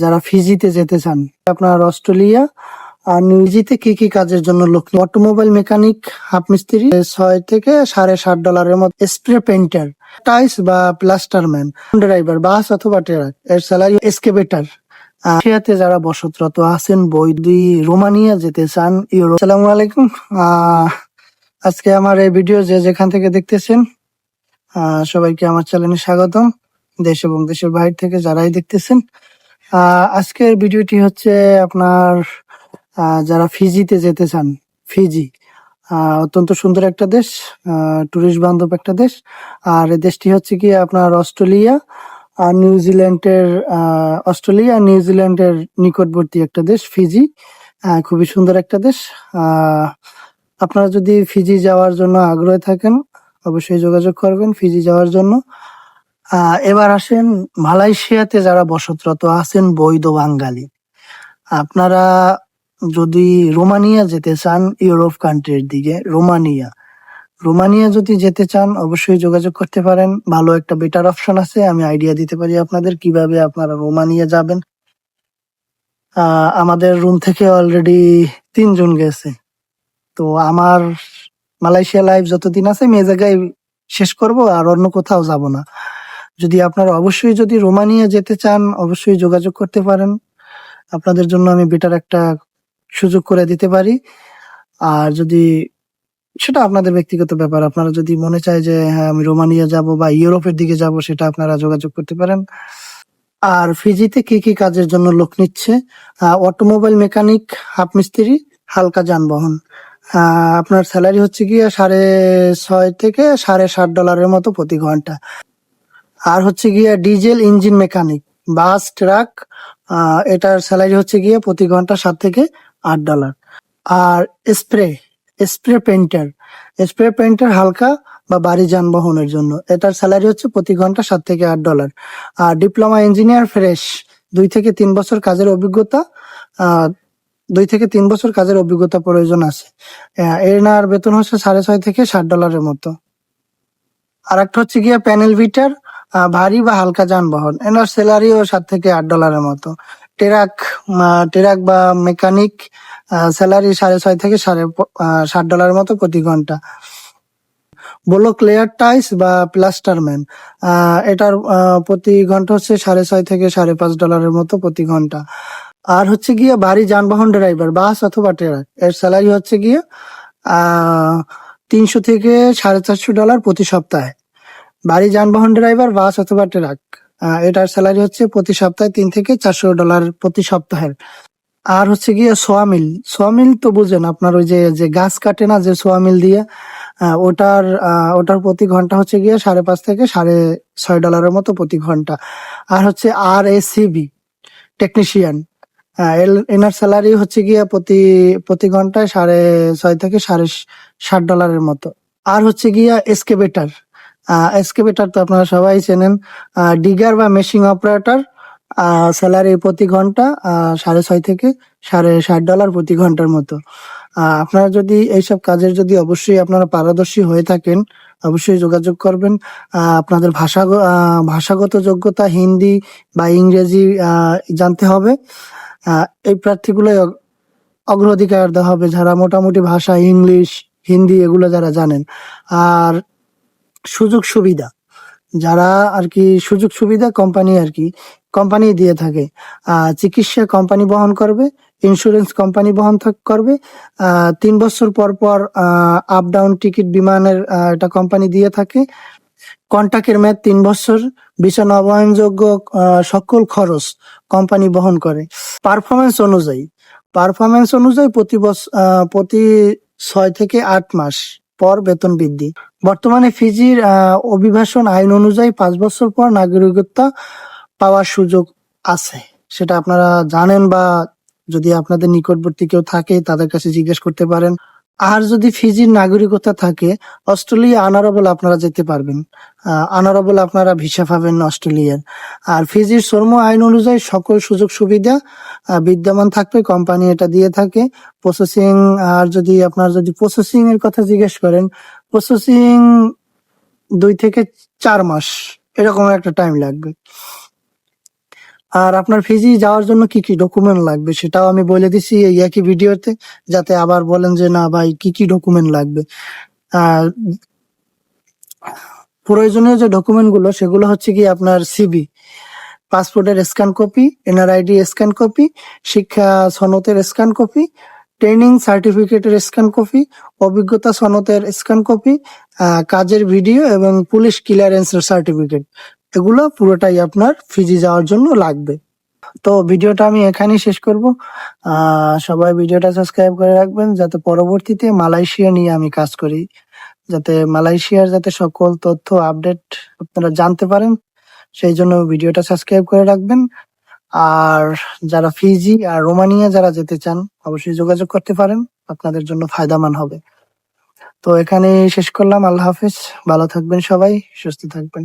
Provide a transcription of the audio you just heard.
যারা ফিজিতে যেতে চান, আপনার অস্ট্রেলিয়া আর নিউজিতে কি কি কাজের জন্য লোক অটোমোবাইল মেকানিক, হাফ মিস্ত্রি, ছয় থেকে সাড়ে সাত ডলারের মতো স্প্রে পেন্টার টাইস বা প্লাস্টারম্যান ড্রাইভার, বাস অথবা ট্রাক, এর স্যালারি এসকেবেটার যারা বসতরত আছেন, বৈদি রোমানিয়া যেতে চান ইউরোপ সালামু আলাইকুম। আজকে আমার এই ভিডিও যে যেখান থেকে দেখতেছেন সবাইকে আমার চ্যানেলে স্বাগতম। দেশ এবং দেশের বাইরে থেকে যারাই দেখতেছেন আজকের ভিডিওটি হচ্ছে আপনার যারা ফিজিতে যেতে চান, ফিজি অত্যন্ত সুন্দর একটা দেশ টুরিস্ট বান্ধব একটা দেশ, আর দেশটি হচ্ছে কি আপনার অস্ট্রেলিয়া, আর নিউজিল্যান্ডের অস্ট্রেলিয়া, আর নিউজিল্যান্ডের নিকটবর্তী একটা দেশ, ফিজি খুবই সুন্দর একটা দেশ আপনারা যদি ফিজি যাওয়ার জন্য আগ্রহী থাকেন, অবশ্যই যোগাযোগ করবেন ফিজি যাওয়ার জন্য। এবার আসেন মালয়েশিয়াতে যারা বসতরত আছেন বৈধ বাঙালি। আপনারা যদি রোমানিয়া যেতে চান ইউরোপ কান্ট্রির দিকে, রোমানিয়া। রোমানিয়া যদি যেতে চান, অবশ্যই যোগাযোগ করতে পারেন। ভালো একটা বেটার অপশন আছে। আমি আইডিয়া দিতে পারি আপনাদের কীভাবে আপনারা রোমানিয়া যাবেন। আমাদের রুম থেকে অলরেডি তিনজন গেছে। তো আমার মালয়েশিয়া লাইফ যতদিন আছে, আমি এ জায়গায় শেষ করব আর অন্য কোথাও যাব না। যদি আপনারা অবশ্যই যদি রোমানিয়া যেতে চান, অবশ্যই যোগাযোগ করতে পারেন। আপনাদের জন্য আমি বেটার একটা সুযোগ করে দিতে পারি। আর যদি, সেটা আপনাদের ব্যক্তিগত ব্যাপার। আপনারা যদি মনে চায় যে হ্যাঁ আমি রোমানিয়া যাব বা ইউরোপের দিকে যাব, সেটা আপনারা যোগাযোগ করতে পারেন। আর ফিজিতে কি কি কাজের জন্য লোক নিচ্ছে? অটোমোবাইল মেকানিক হাফ মিস্ত্রি হালকা যানবাহন। আপনার স্যালারি হচ্ছে গিয়ে সাড়ে ছয় থেকে সাড়ে সাত ডলারের মতো প্রতি ঘণ্টা। আর হচ্ছে গিয়ে diesel engine mechanic bus truck এটার স্যালারি হচ্ছে গিয়ে প্রতি ঘণ্টা সাত থেকে আট ডলার। আর spray spray painter spray painter হালকা বা বাড়ি যানবাহনের জন্য এটার স্যালারি হচ্ছে প্রতি ঘণ্টা সাত থেকে আট ডলার। আর ডিপ্লোমা ইঞ্জিনিয়ার ফ্রেশ দুই থেকে তিন বছর কাজের অভিজ্ঞতা দুই থেকে তিন বছর কাজের অভিজ্ঞতা প্রয়োজন আছে। আহ, এর নার বেতন হচ্ছে সাড়ে ছয় থেকে ষাট ডলারের মতো। আর একটা হচ্ছে গিয়ে প্যানেল ভিটার ভারী বা হালকা যানবাহন। এনার স্যালারিও সাত থেকে আট ডলারের মতো। ট্রাক ট্রাক বা মেকানিক স্যালারি সাড়ে ছয় থেকে সাড়ে ষাট ডলারের মতো প্রতি ঘণ্টা। ব্লক লেয়ার টাইস বা প্লাস্টারম্যান এটার প্রতি ঘণ্টা হচ্ছে সাড়ে ছয় থেকে সাড়ে পাঁচ ডলারের মতো প্রতি ঘণ্টা। আর হচ্ছে গিয়ে ভারী যানবাহন ড্রাইভার বাস অথবা ট্রাক এর স্যালারি হচ্ছে গিয়ে তিনশো থেকে সাড়ে চারশো ডলার প্রতি সপ্তাহে। ভারী যানবাহন ড্রাইভার, বাস অথবা ট্রাক। এটার স্যালারি হচ্ছে প্রতি সপ্তাহে তিন থেকে চারশো ডলার প্রতি সপ্তাহের। আর হচ্ছে গিয়ে সোয়ামিল সোয়ামিল তো বুঝেন, আপনার ওই যে যে গাছ কাটে না, যে সোয়ামিল দিয়ে ওটার ওটার প্রতি ঘণ্টা হচ্ছে গিয়ে সাড়ে পাঁচ থেকে সাড়ে ছয় ডলারের মতো প্রতি ঘণ্টা। আর হচ্ছে আর এ সিবি টেকনিশিয়ান। এনার স্যালারি হচ্ছে গিয়ে প্রতি প্রতি ঘন্টায় সাড়ে ছয় থেকে সাড়ে ষাট ডলারের মতো। আর হচ্ছে গিয়া এসকেবেটার এসকেবেটার তো আপনারা সবাই চেনেন। ডিগার বা মেশিং অপারেটর স্যালারি প্রতি ঘণ্টা সাড়ে ছয় থেকে সাড়ে ষাট ডলার প্রতি ঘণ্টার মতো। আপনারা যদি এইসব কাজের যদি অবশ্যই আপনারা পারদর্শী হয়ে থাকেন, অবশ্যই যোগাযোগ করবেন। আপনাদের ভাষা ভাষাগত যোগ্যতা হিন্দি বা ইংরেজি জানতে হবে। এই প্রার্থীগুলো অগ্রাধিকার দেওয়া হবে। যারা মোটামুটি ভাষা, ইংলিশ, হিন্দি এগুলো যারা জানেন। আর সুযোগ সুবিধা। যারা আর কি সুযোগ সুবিধা কোম্পানি আর কি কোম্পানি দিয়ে থাকে। চিকিৎসা কোম্পানি বহন করবে ইন্স্যুরেন্স কোম্পানি বহন করবে। তিন বছর পর পর আপ ডাউন টিকিট বিমানের একটা কোম্পানি দিয়ে থাকে। কন্ট্রাক্টের মেয়াদ তিন বছর ভিসা নবায়নযোগ্য সকল খরচ কোম্পানি বহন করে। পারফরমেন্স অনুযায়ী পারফরমেন্স অনুযায়ী প্রতি বছর প্রতি ছয় থেকে আট মাস পর বেতন বৃদ্ধি। বর্তমানে ফিজির অভিবাসন আইন অনুযায়ী পাঁচ বছর পর নাগরিকত্ব পাওয়ার সুযোগ আছে। সেটা আপনারা জানেন বা যদি আপনাদের নিকটবর্তী কেউ থাকে, তাদের কাছে জিজ্ঞেস করতে পারেন। আর যদি ফিজির নাগরিকতা থাকে, অস্ট্রেলিয়া আনারবল আপনারা যেতে পারবেন। আনারবল আপনারা ভিসা পাবেন অস্ট্রেলিয়ার। আর ফিজির শ্রম আইন অনুযায়ী সকল সুযোগ সুবিধা বিদ্যমান থাকবে, কোম্পানি এটা দিয়ে থাকে। প্রসেসিং আর যদি আপনার যদি প্রসেসিং এর কথা জিজ্ঞেস করেন প্রসেসিং দুই থেকে চার মাস, এরকম একটা টাইম লাগবে। আর আপনার ফিজি যাওয়ার জন্য কি কি ডকুমেন্ট লাগবে সেটাও আমি বলে দিছি এই একই ভিডিওতে যাতে আবার বলেন যে, না ভাই, কি কি ডকুমেন্ট লাগবে? আর প্রয়োজনীয় যে ডকুমেন্টগুলো, সেগুলো হচ্ছে কি আপনার সিবি পাসপোর্টের scan copy NRID scan copy শিক্ষা সনতের স্ক্যান কপি ট্রেনিং সার্টিফিকেটের স্ক্যান কপি অভিজ্ঞতা সনতের স্ক্যান কপি কাজের ভিডিও এবং পুলিশ ক্লিয়ারেন্সের সার্টিফিকেট এগুলো পুরোটাই আপনার ফিজি যাওয়ার জন্য লাগবে। তো ভিডিওটা আমি এখানেই শেষ করব। সবাই ভিডিওটা সাবস্ক্রাইব করে রাখবেন, যাতে পরবর্তীতে মালয়েশিয়া নিয়ে আমি কাজ করি। যাতে মালয়েশিয়ার যাতে সকল তথ্য আপডেট আপনারা জানতে পারেন, সেই জন্য ভিডিওটা সাবস্ক্রাইব করে রাখবেন। আর যারা ফিজি আর রোমানিয়া যারা যেতে চান, অবশ্যই যোগাযোগ করতে পারেন, আপনাদের জন্য ফায়দামান হবে। তো এখানে শেষ করলাম, আল্লাহ হাফেজ। ভালো থাকবেন সবাই, সুস্থ থাকবেন।